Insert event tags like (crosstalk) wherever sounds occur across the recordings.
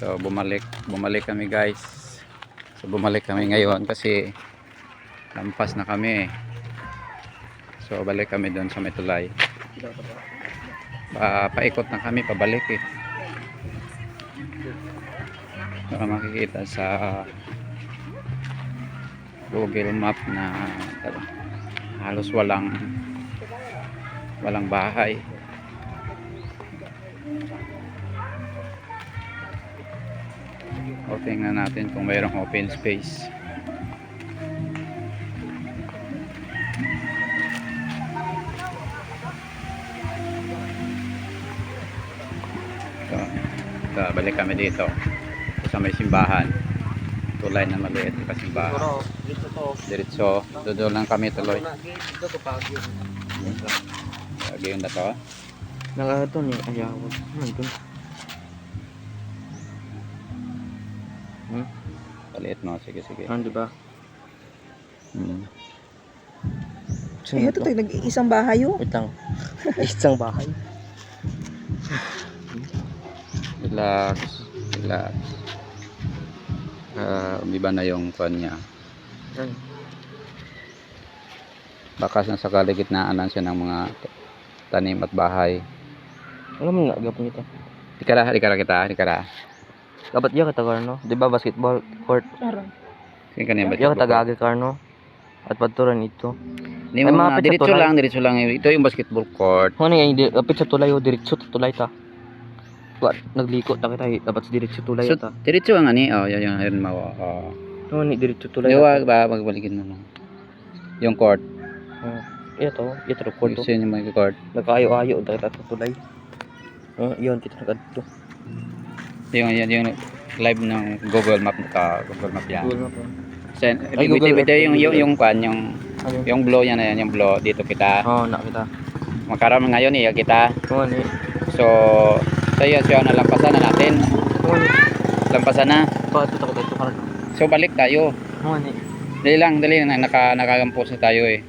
So bumalik, bumalik kami guys. So bumalik kami ngayon kasi lampas na kami. So balik kami doon sa Metulay. Pa, paikot na kami, pabalik eh. Para makikita sa Google Map na halos walang walang bahay. Tingnan natin kung mayroong open space. So, so, balik kami dito sa may simbahan. Tulay na maliit na simbahan. Siguro, dito to. Diretso, doon lang kami tuloy. Dito to Baguio. Lagi yun na to. Naka ito ni Ayawag. Nandun. Hmm? Paliit no, sige sige. Ano diba? Hmm. Eh, ito tayo, nag-iisang bahay oh. Wait lang. (laughs) Isang bahay. Relax, relax. Ah, umiba na yung kwan niya. Yan. Baka sa sakali gitnaan lang siya ng mga tanim at bahay. Alam mo na, gapon ito. Dikara, dikara kita, dikara. Dapat iya kata Karno. Di ba basketball court? Sige kanina ba? Iya kata gagi Karno. At paturan ito. Ay, mo na, diretso lang, diretso lang. Ito yung basketball court. Ano hindi, kapit sa tulay o diretso sa tulay ta. Wa, nagliko ta kita, eh. dapat sa diretso tulay So, ta. diretso ang ani. Oh, yan yung ayun mo. Oh. Ano ni diretso tulay Di ta. ba, ba magbalikin mo lang. Yung court. Oh, ito, ito court. Yun yung mga court. Nagkaayo-ayo ta kita sa tulay. Oh, yun kita nagadto. Yung, yung, yung live ng Google Map na to. Google Map yan. Google Map. Sen, Ay, ito, Google ito, Earth. yung, yung, yung kwan, yung, Ano? yung blow yan na yan, yung blow. Dito kita. Oh, na kita. Magkaroon ngayon iya kita. Oh, ni. So, tayo siya na lampasan na natin. Oh, ni. Lampasan na. Pa, ito ta ito Karno. So, balik tayo. Oh, ni. Dali lang, dali lang. Naka, nakagampos na tayo eh.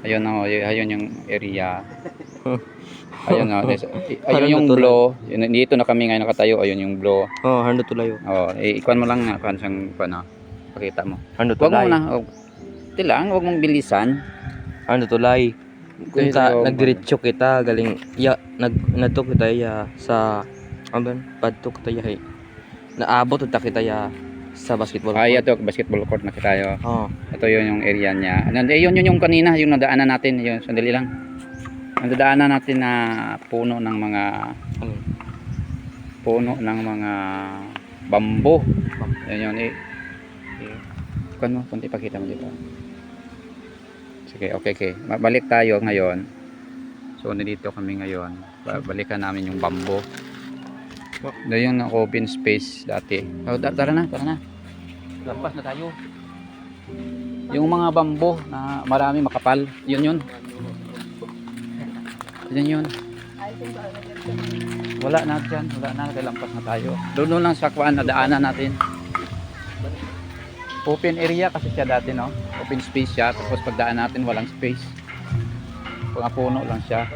Ayun na, y- ayun yung area. (laughs) (laughs) Ayun na. (laughs) ayun yung blow. Yun, dito na kami ngayon nakatayo. Ayun yung blow. Oh, hando tulay. oh. Oh, ikuan mo lang na kung saan kung ano. Pakita mo. Hando Wag mo tulay. na. Oh, ito lang, wag mong bilisan. Ano tulay? Kung yung- nagdiretso kita galing ya nag nato kita ya sa aban padto kita ya eh. Naabot ta kita ya sa basketball. Ay, court. ito, basketball court na tayo. Oh, Ito yun yung area niya. Ano, eh, yun, yun yung kanina, yung nadaanan natin. Yun, sandali lang. Ang dadaanan natin na puno ng mga ano? puno ng mga bambo. Yun yun. Eh, kuwan mo, kunti pakita mo dito. Sige, okay, okay. Balik tayo ngayon. So, nandito kami ngayon. Ba- Balikan namin yung bambo. Doon yung open space dati. Oh, tara na, tara na. Lampas na tayo. Yung mga bambo na marami makapal, yun yun. Yun yun. Wala na dyan, wala na, naglampas na tayo. Doon lang sa kuan na daanan natin. Open area kasi siya dati, no? Open space siya, tapos pagdaan natin walang space. Mga puno lang siya.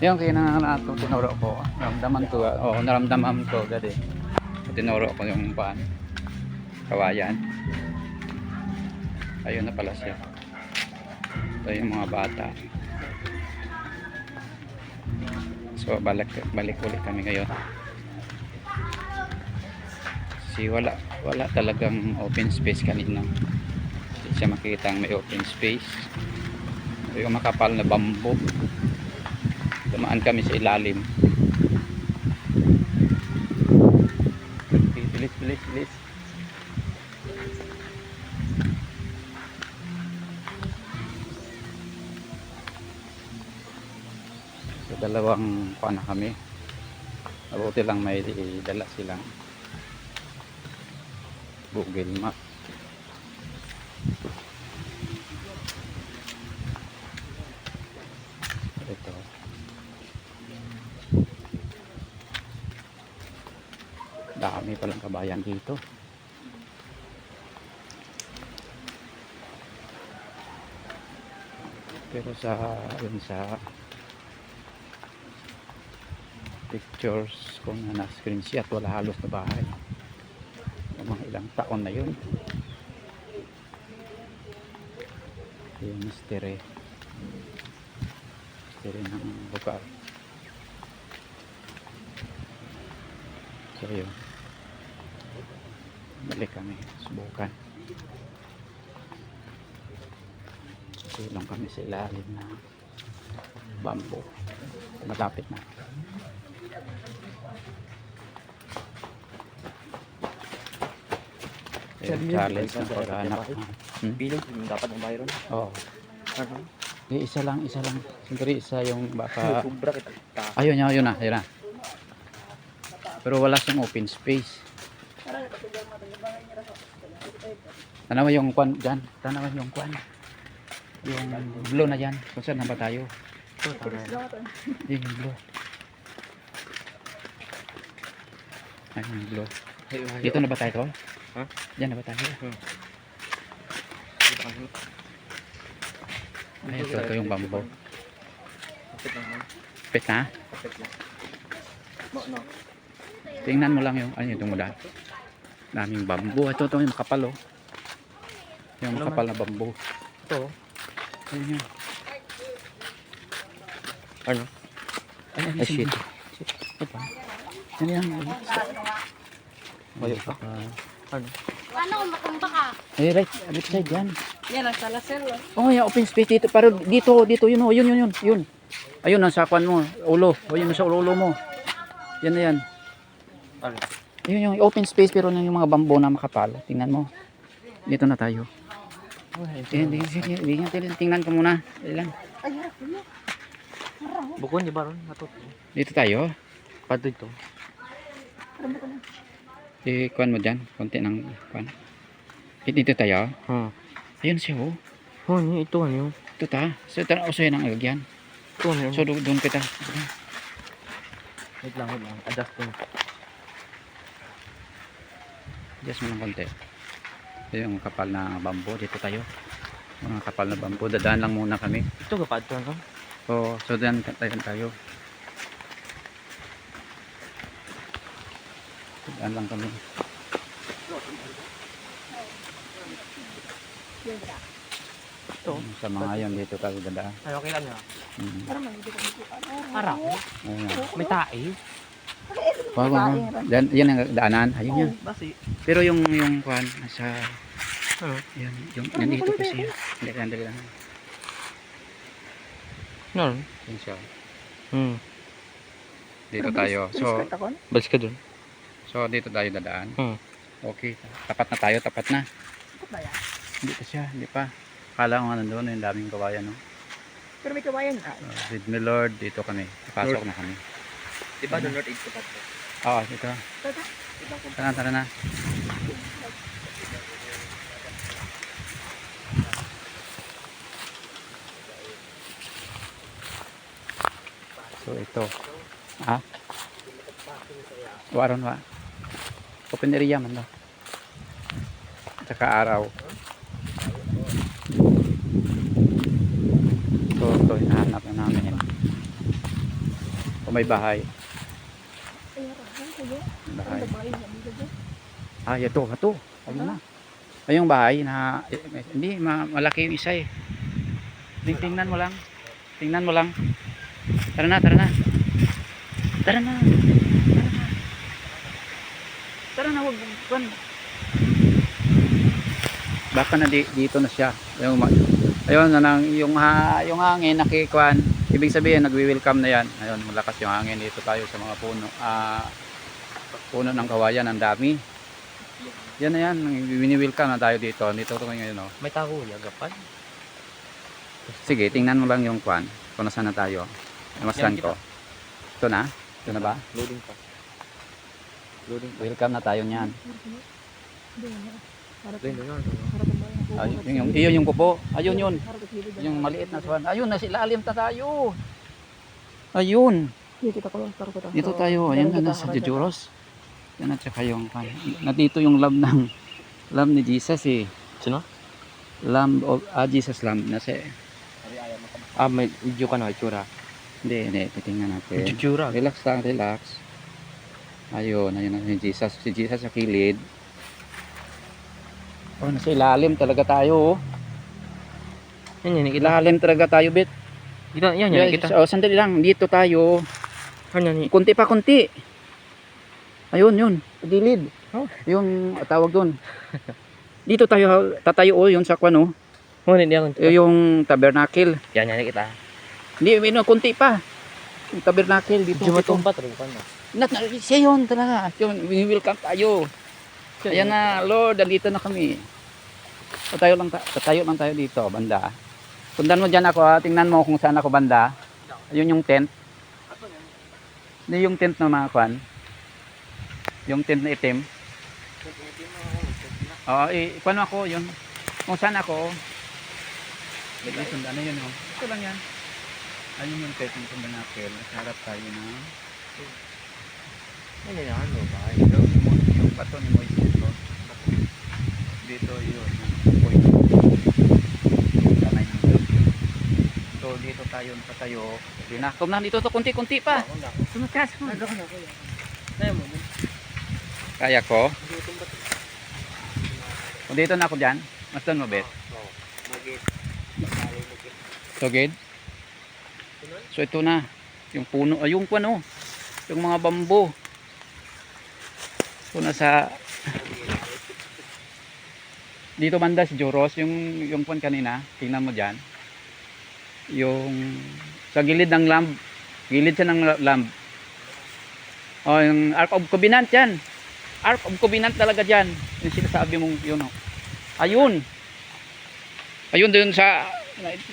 Yung kaya na nato tinuro ko, naramdaman ko, oo, naramdaman ko dati. Tinuro ko yung kuan, kawayan. Ayun na pala siya. Ito yung mga bata. So balik balik ulit kami ngayon. Si wala wala talagang open space kanina. Hindi siya makita ang may open space. Yung makapal na bamboo. Dumaan kami sa ilalim. Bilis, bilis, bilis. Dalawang pa na kami. Mabuti lang may dala silang Google Map. Ito. Dami palang kabayan dito. Pero sa yun sa pictures kung na na-screenshot wala halos na bahay. Mga ilang taon na yun. Yung mystery. Mystery ng lugar. So yun. Balik kami. Subukan. Silong kami sa ilalim na bamboo. Malapit na challenge na paghahanap Hmm? Yung dapat ng bayron. Oo. Ano? Eh, isa lang, isa lang. Siyempre, isa yung baka... Sobra kita. Ayun, yun, yun na, yun na. Pero wala siyang open space. Tanawa yung kwan dyan. Tanawa yung kwan. Yung blue na dyan. Kung saan na ba tayo? Yung blue. Ayun yung blue. Dito na ba tayo? Ha? Diyan na ba tayo? Ay, ito, ito yung bamboo. Kapit na? Kapit lang. No, no. Tingnan mo lang yung, ano yung tumulan. Daming bamboo. Ito, ito yung makapal, oh. Yung Ano makapal na bamboo. Ito. Ayun yun. Ano? Ay, ay, Ay, shit. Ito pa. Yan yan. Ayaw pa. Ano? Paano kung matumba ka? Eh, right, right side yan. Yan ang salasel. Oh, yung open space dito. Pero dito, dito, yun, oh, yun, yun, yun, yun. Ayun, ang sakwan mo, ulo. O, yun, sa ulo mo. Yan na yan. Ano? Yun yung open space pero yung mga bamboo na makapal. Tingnan mo. Dito na tayo. Tingnan, tingnan, tingnan, tingnan, tingnan ko muna. Dali lang. Bukon, di ba ron? Dito tayo. Pato ito. Eh, kuan mo dyan. Konti ng kuan. Dito tayo. Hmm. Ayun siya, oh. Oh, ito ano? Ito ta. So, ito na uso yan ang agyan. Ito ano? So, do- doon kita. Wait lang, wait lang. Adjust ko. Just mo ng konti. Ito yung kapal na bamboo. Dito tayo. Mga kapal na bamboo. Dadaan lang muna kami. Ito ka pato ano? So, so dyan tayo tayo. Daan lang kami. Ito. Sa mga yon dito tayo dadaan. Ay, okay lang niya. Mm. Araw. Ayun nga. May tae. Wag, wag, wag. Yan, yan ang daanan. Ayun yan. Basi. Pero yung yung kwan nasa Ano? yan yung nandito kasi yan. Dali lang, dali lang. Ano? Yan siya. Hmm. Dito tayo. So, Balis ka dun. So dito tayo dadaan. Hmm. Okay. Tapat na tayo, tapat na. Hindi pa siya, hindi pa. Kala ko nga nandun, yung daming kawayan, no? Pero may kawayan. Ah, Uh, with me Lord, dito kami. Pasok na kami. Di ba doon North East ka pato? Oo, dito. Tara, tara na. So ito. Ha? Waron wa. Open area man daw. Tsaka araw. So ito, hinahanap na namin. Kung may bahay. Bahay. Ah, ito, ito. Ayun na. Ay, yung bahay na, hindi, ma- malaki yung isa eh. Ting- Tingnan mo lang. Tingnan mo lang. Tara na. Tara na. Tara na. Wag. Baka na di, dito na siya. Yung, ayun, na nang, yung, ha, yung hangin nakikuan. Ibig sabihin, nagwi-welcome na yan. Ayun, malakas yung hangin dito tayo sa mga puno. Ah, puno ng kawayan, ang dami. Yan na yan, wini-welcome na tayo dito. Dito kami ngayon, oh. May tago ya gapan. Sige, tingnan mo lang yung kwan. Kung nasaan na tayo. Namasdan Yan ko. Ito na? Ito na ba? Loading pa. Welcome na tayo niyan. Ayun, yung, yung, iyon yung kupo. Ayun yun. Yung maliit na swan. Ayun, nasa ilalim na tayo. Ayun. Dito tayo. Ayan na, nasa Jejuros. Yan at saka yung kwan. Na dito yung love ng love ni Jesus eh. Sino? Lamb of, ah, Jesus lamb. Nasa, Ah, may video ka na, itsura. Hindi, hindi. Titingnan natin. Chuchura. Relax lang, relax. Ayun, ayun na si Jesus. Si Jesus sa kilid. Oh, nasa ilalim talaga tayo. Oh. Yan yan kita. Ilalim talaga tayo. Kita yan yan Yeah, kita. Oh, sandali lang. Dito tayo. Yan yan. Kunti pa, kunti. Ayun, yun. Sa gilid. Oh. Yung tawag doon. (laughs) Dito tayo, tatayo oh, yun sa kwan oh. Oh, hindi ako. Yung tabernacle. Yan yan kita. Hindi, no, kunti pa. Yung tabernacle dito. Medyo dito. matumpat rin pa no. Nat, siya yun talaga. Yun, welcome tayo. Ayan na, Lord, andito na kami. Tatayo lang, ta- tatayo lang tayo dito, banda. Sundan mo dyan ako, ha. tingnan mo kung saan ako banda. Ayun yung tent. Hindi yung tent na mga kwan. Yung tent na itim. Oo, eh, kwan ako, yun. Kung saan ako. Sige, sundan na yun, oh. Ito lang yan. Ayun yung tent ng tabernacle. Harap tayo na. Yan yan ano ba? Ito, yung bato ni Moises ito. Dito yun, point. Kamay ng Diyos. So dito tayo patayo. Dinakom na dito to kunti-kunti pa. Sumakas mo. Kaya ko. Kung dito na ako dyan, mas doon mo, Bet. Tugid. So ito na. Yung puno, ay yung ano, yung mga bambo. So nasa dito banda si Joros, yung yung kwan kanina, tingnan mo diyan. Yung sa gilid ng lamb, gilid siya ng la- lamb. Oh, yung Ark of Covenant yan. Ark of Covenant talaga diyan. Yung sinasabi mong yun. Oh. Ayun. Ayun doon sa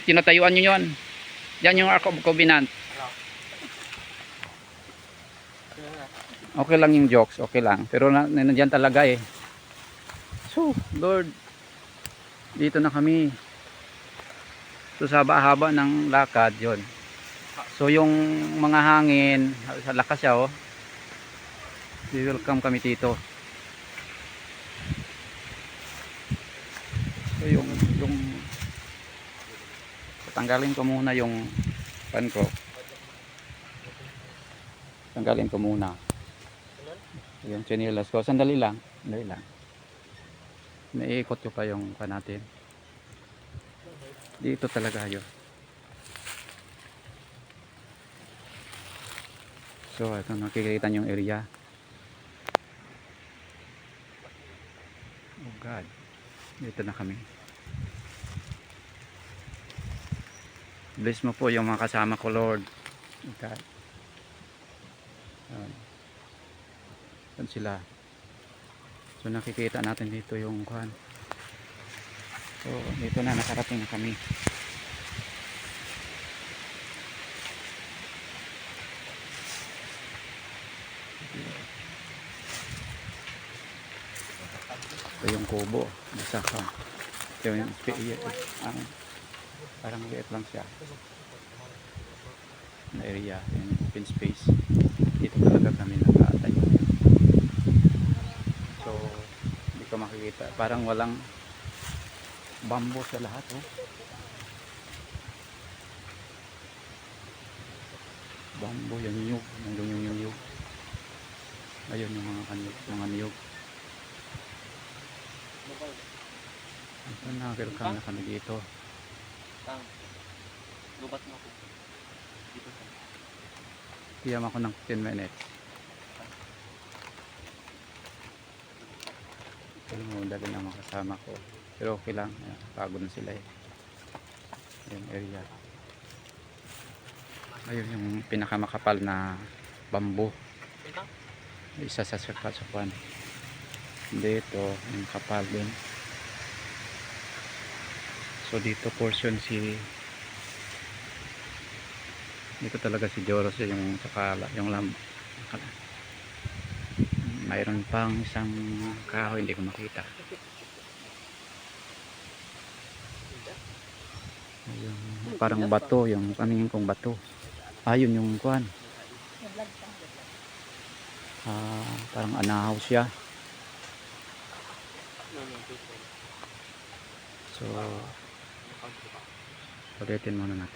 tinatayuan niyo yon. Yan yung Ark of Covenant. Okay lang yung jokes, okay lang. Pero na, nandiyan talaga eh. So, Lord, dito na kami. So, sa haba ng lakad, yon. So, yung mga hangin, sa lakas siya, oh. We welcome kami dito. So, yung, yung, tanggalin ko muna yung pan ko. Tanggalin ko muna. Yung chinelas ko. Sandali lang. Sandali lang. Naiikot ko pa yung pa natin. Dito talaga yun. So, ito nakikita yung area. Oh God. Dito na kami. Bless mo po yung mga kasama ko, Lord. Oh God. Ayan. Saan sila? So nakikita natin dito yung kuhan. So dito na nakarating na kami. Ito yung kubo. Nasa ka. Ito yung ang parang liit lang siya. Na area. Yung open space. Dito talaga kami nakatayo. So, ko makikita. Parang walang bamboo sa lahat, oh. Bamboo, yung niyog. Nandun yung niyog. Ayun yung mga kaniyog, mga niyog. Ito na, welcome na kami dito. Lubat mo ako. Dito sa. Kiyam ako ng 10 minutes. Alam mo, dali na mga kasama ko. Pero okay lang. Ayan, Pagod na sila eh. Yung area. Ayun yung pinakamakapal na bamboo. Isa sa sakasupan. Dito, yung kapal din. So dito portion si dito talaga si Joros yung sakala, yung lamb. Mayroon pang isang kahoy hindi ko makita. Ayun, parang bato, yung kaningin kong bato. Ayun yung kuan. Ah, parang anahaw siya. So, ulitin muna natin.